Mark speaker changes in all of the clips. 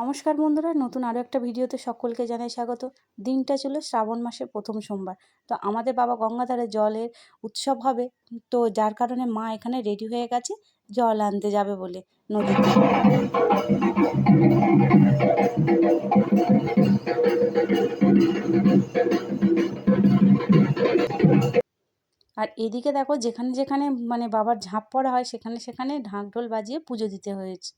Speaker 1: নমস্কার বন্ধুরা, নতুন আরও একটা ভিডিওতে সকলকে জানাই স্বাগত। দিনটা ছিল শ্রাবণ মাসের প্রথম সোমবার। তো আমাদের বাবা গঙ্গাধারে জলের উৎসব হবে, তো যার কারণে মা এখানে রেডি হয়ে গেছে, জল আনতে যাবে বলে নদীতে। আর এদিকে দেখো যেখানে যেখানে মানে বাবার ঝাঁপ পড়া হয় সেখানে সেখানে ঢাক ঢোল বাজিয়ে পুজো দিতে হয়েছে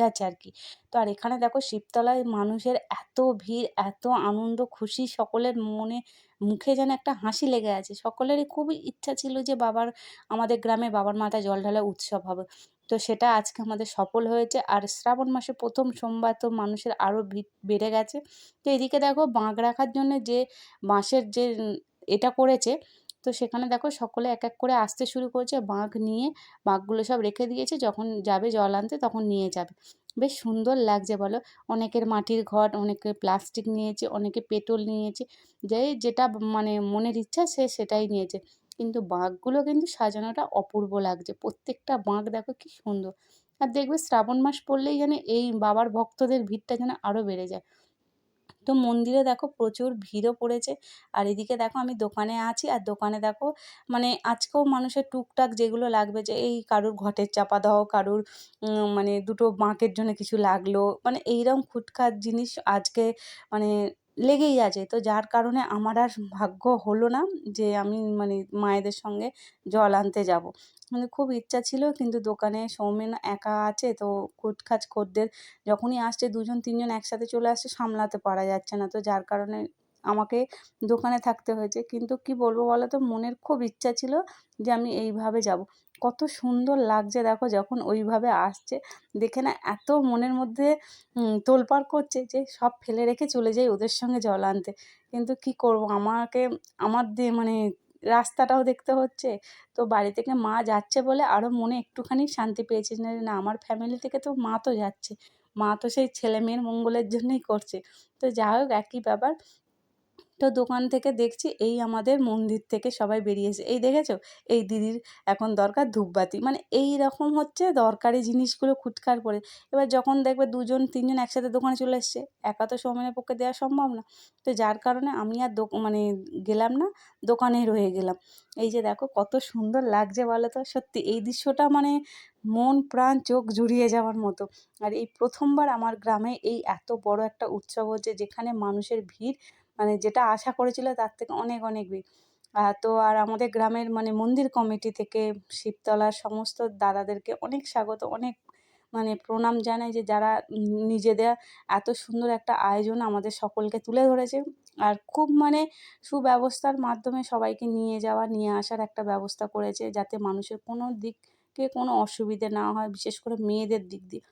Speaker 1: গেছে আর কি। তো আর এখানে দেখো শিবতলায় মানুষের এত ভিড়, এত আনন্দ, খুশি, সকলের মনে, মুখে যেন একটা হাসি লেগে আছে। সকলেরই খুবই ইচ্ছা ছিল যে বাবার, আমাদের গ্রামে বাবার মাথায় জল ঢালা উৎসব হবে। তো সেটা আজকে আমাদের সফল হয়েছে। আর শ্রাবণ মাসে প্রথম সোমবার তো মানুষের আরও ভিড় বেড়ে গেছে। তো এদিকে দেখো বাঁক রাখার জন্য যে বাঁশের যে, এটা করেছে তো সেখানে দেখো সকলে এক এক করে আসতে শুরু করেছে। বাঁক নিয়ে বাঁকগুলো সব রেখে দিয়েছে। যখন যাবে জল আনতে তখন নিয়ে যাবে। বেশ সুন্দর লাগছে বলো। অনেকের মাটির ঘট, অনেকে প্লাস্টিক নিয়েছে, অনেকে পেট্রোল নিয়েছে। যে যেটা মানে মনের ইচ্ছা সে সেটাই নিয়েছে। কিন্তু বাঁকগুলো কিন্তু সাজানোটা অপূর্ব লাগছে। প্রত্যেকটা বাঁক দেখো কি সুন্দর। আর দেখবে শ্রাবণ মাস পড়লেই যেন এই বাবার ভক্তদের ভিড়টা যেন আরও বেড়ে যায়। তো মন্দিরে দেখো প্রচুর ভিড়ও পড়েছে। আর এদিকে দেখো আমি দোকানে আছি, আর দোকানে দেখো মানে আজকেও মানুষের টুকটাক যেগুলো লাগবে যে এই কারুর ঘটের চাপা দাও, কারুর মানে দুটো বাঁকের জন্য কিছু লাগল। মানে এইরকম খুটখাট জিনিস আজকে মানে লেগেই আছে। তো যার কারণে আমার আর ভাগ্য হলো না যে আমি মানে মায়েদের সঙ্গে জল আনতে যাব। মানে খুব ইচ্ছা ছিল কিন্তু দোকানে সৌমেন একা আছে তো খুটখাচ খদ্দের যখনই আসছে দুজন তিনজন একসাথে চলে আসছে সামলাতে পারা যাচ্ছে না। তো যার কারণে আমাকে দোকানে থাকতে হয়েছে। কিন্তু কি বলব বলো তো মনের খুব ইচ্ছা ছিল যে আমি এইভাবে যাব। কত সুন্দর লাগছে দেখো যখন ওইভাবে আসছে। দেখে না এত মনের মধ্যে তোলপাড় করছে যে সব ফেলে রেখে চলে যাই ওদের সঙ্গে জল আনতে। কিন্তু কি করব? আমাকে, আমার দিয়ে মানে রাস্তাটাও দেখতে হচ্ছে। তো বাড়ি থেকে মা যাচ্ছে বলে আরও মনে একটুখানি শান্তি পেয়েছি না না, আমার ফ্যামিলি থেকে তো মা তো যাচ্ছে। মা তো সেই ছেলে মেয়ের মঙ্গলের জন্যই করছে। তো যা হোক, একই ব্যাপার। তো দোকান থেকে দেখছি এই আমাদের মন্দির থেকে সবাই বেরিয়েছে। এই দেখেছ? এই দিদির এখন দরকার ধূপবাতি। মানে এই রকম হচ্ছে দরকারি জিনিসগুলো খুটকার করে। এবার যখন দেখবে দুজন, তিনজন একসাথে দোকানে চলে এসছে, একা তো সময়ের পক্ষে দেওয়া সম্ভব না। তো যার কারণে আমি আর দো মানে গেলাম না, দোকানেই রয়ে গেলাম। এই যে দেখো, কত সুন্দর লাগছে বলো তো? সত্যি, এই দৃশ্যটা মানে মন, প্রাণ, চোখ জুড়িয়ে যাওয়ার মতো। আর এই প্রথমবার আমার গ্রামে এই এত বড় একটা উৎসব হচ্ছে যেখানে মানুষের ভিড় মানে যেটা আশা করেছিল তার থেকে অনেক অনেক বেশি। তো আর আমাদের গ্রামের মানে মন্দির কমিটি থেকে শিবতলার সমস্ত দাদাদেরকে অনেক স্বাগত, অনেক মানে প্রণাম জানাই যে যারা নিজেদের এত সুন্দর একটা আয়োজন আমাদের সকলকে তুলে ধরেছে। আর খুব মানে সুব্যবস্থার মাধ্যমে সবাইকে নিয়ে যাওয়া, নিয়ে আসার একটা ব্যবস্থা করেছে যাতে মানুষের কোনো দিকে কোনো অসুবিধে না হয়, বিশেষ করে মেয়েদের দিক দিয়ে।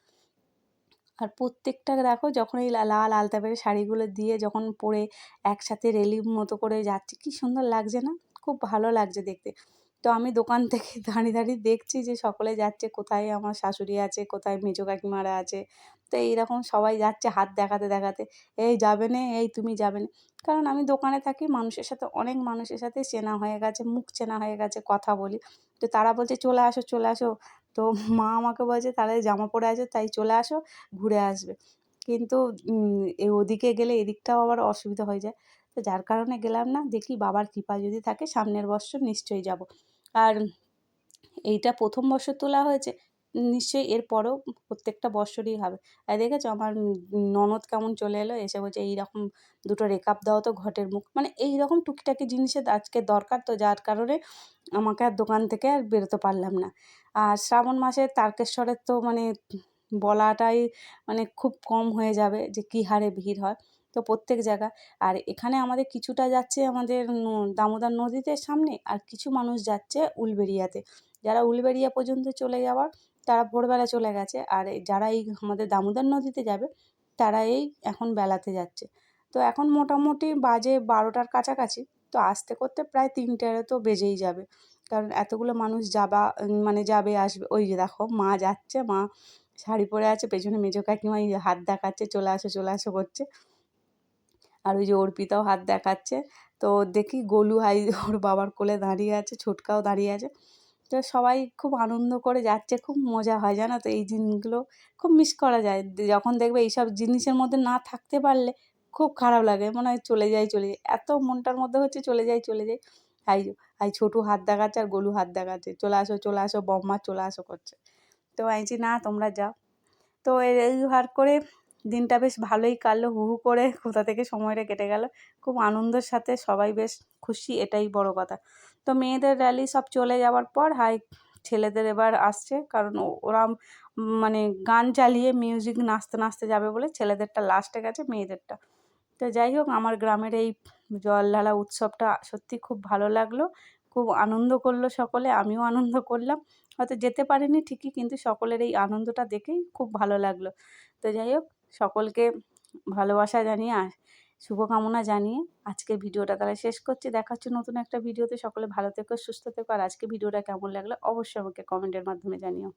Speaker 1: আর প্রত্যেকটা দেখো যখন এই লাল আলতা পেরে শাড়িগুলো দিয়ে যখন পরে একসাথে রেলি মতো করে যাচ্ছে, কী সুন্দর লাগছে না? খুব ভালো লাগছে দেখতে। তো আমি দোকান থেকে দাঁড়িয়ে দাঁড়িয়ে দেখছি যে সকলে যাচ্ছে, কোথায় আমার শাশুড়ি আছে, কোথায় মেজো কাকিমারা আছে। তো এইরকম সবাই যাচ্ছে হাত দেখাতে দেখাতে। এই যাবে নে, এই তুমি যাবে না। কারণ আমি দোকানে থাকি, মানুষের সাথে, অনেক মানুষের সাথে চেনা হয়ে গেছে, মুখ চেনা হয়ে গেছে, কথা বলি। তো তারা বলছে, চলে আসো চলে আসো। তো মা আমাকে বলছে তাহলে জামা পরে আছো তাই চলে আসো, ঘুরে আসবে। কিন্তু ওদিকে গেলে এদিকটাও আবার অসুবিধা হয়ে যায়। তো যার কারণে গেলাম না, দেখি বাবার কৃপা যদি থাকে, সামনের বছর নিশ্চয়ই যাব। আর এইটা প্রথম বছর তোলা হয়েছে নিশ্চয়ই এরপরেও প্রত্যেকটা বছরই হবে। আর দেখেছ আমার ননদ কেমন চলে এলো, এসে বলছে, এইরকম দুটো রেকাপ দাও তো ঘটের মুখ। মানে এই রকম টুকিটাকি জিনিসের আজকে দরকার তো, যার কারণে আমাকে আর দোকান থেকে আর বেরোতে পারলাম না। আর শ্রাবণ মাসে তারকেশ্বরের তো মানে বলাটাই মানে খুব কম হয়ে যাবে যে কী হারে ভিড় হয়। তো প্রত্যেক জায়গা। আর এখানে আমাদের কিছুটা যাচ্ছে আমাদের দামোদর নদীতে সামনে, আর কিছু মানুষ যাচ্ছে উলবেড়িয়াতে। যারা উলবেড়িয়া পর্যন্ত চলে যাওয়ার তারা ভোরবেলা চলে গেছে। আর যারা এই আমাদের দামোদর নদীতে যাবে, তারা এই এখন বেলাতে যাচ্ছে। তো এখন মোটামুটি বাজে বারোটার কাছাকাছি। তো আসতে করতে প্রায় তিনটে তো বেজেই যাবে। কারণ এতগুলো মানুষ যাবা মানে যাবে, আসবে। ওই যে দেখো, মা যাচ্ছে, মা শাড়ি পরে আছে, পেছনে মেজো কাকিমা হাত দেখাচ্ছে, চলে আসো চলে আসো করছে। আর ওই যে অর্পিতাও হাত দেখাচ্ছে। তো দেখি গোলু হাই ওর বাবার কোলে দাঁড়িয়ে আছে, ছোটকাও দাঁড়িয়ে আছে। তো সবাই খুব আনন্দ করে যাচ্ছে, খুব মজা হয়, জানো তো? এই দিনগুলো খুব মিস করা যায়। যখন দেখবে এইসব জিনিসের মধ্যে না থাকতে পারলে খুব খারাপ লাগে। মনে হয় চলে যাই চলে যাই। এত মনটার মধ্যে হচ্ছে চলে যাই চলে যাই। আই আই ছোটু হাত দেখাচ্ছে আর গোলু হাত দেখাচ্ছে। চলে আসো চলে আসো বম্মা চলে আসো করছে। তো আইছি না, তোমরা যাও। তো এই হার করে দিনটা বেশ ভালোই কাটলো, হু হু করে কোথা থেকে সময়টা কেটে গেল। খুব আনন্দের সাথে সবাই বেশ খুশি, এটাই বড় কথা। তো মেয়েদের র্যালি সব চলে যাওয়ার পর, হাই, ছেলেদের এবার আসছে। কারণ ওরা মানে গান চালিয়ে মিউজিক নাচতে নাচতে যাবে বলে ছেলেদেরটা লাস্টে গেছে, মেয়েদেরটা। তো যাই হোক, আমার গ্রামের এই জল ঢালা উৎসবটা সত্যি খুব ভালো লাগল। খুব আনন্দ করল সকলে, আমিও আনন্দ করলাম। হয়তো যেতে পারিনি ঠিকই, কিন্তু সকলের এই আনন্দটা দেখেই খুব ভালো লাগল। তো যাই হোক, সকলকে ভালোবাসা জানিয়ে শুভকামনা জানিয়ে আজকে ভিডিওটা তাহলে শেষ করছি। দেখা হচ্ছে নতুন একটা ভিডিওতে। সকলে ভালো থেকো, সুস্থ থেকো। আর আজকে ভিডিওটা কেমন লাগল অবশ্যই আমাকে কমেন্টের মাধ্যমে জানিও।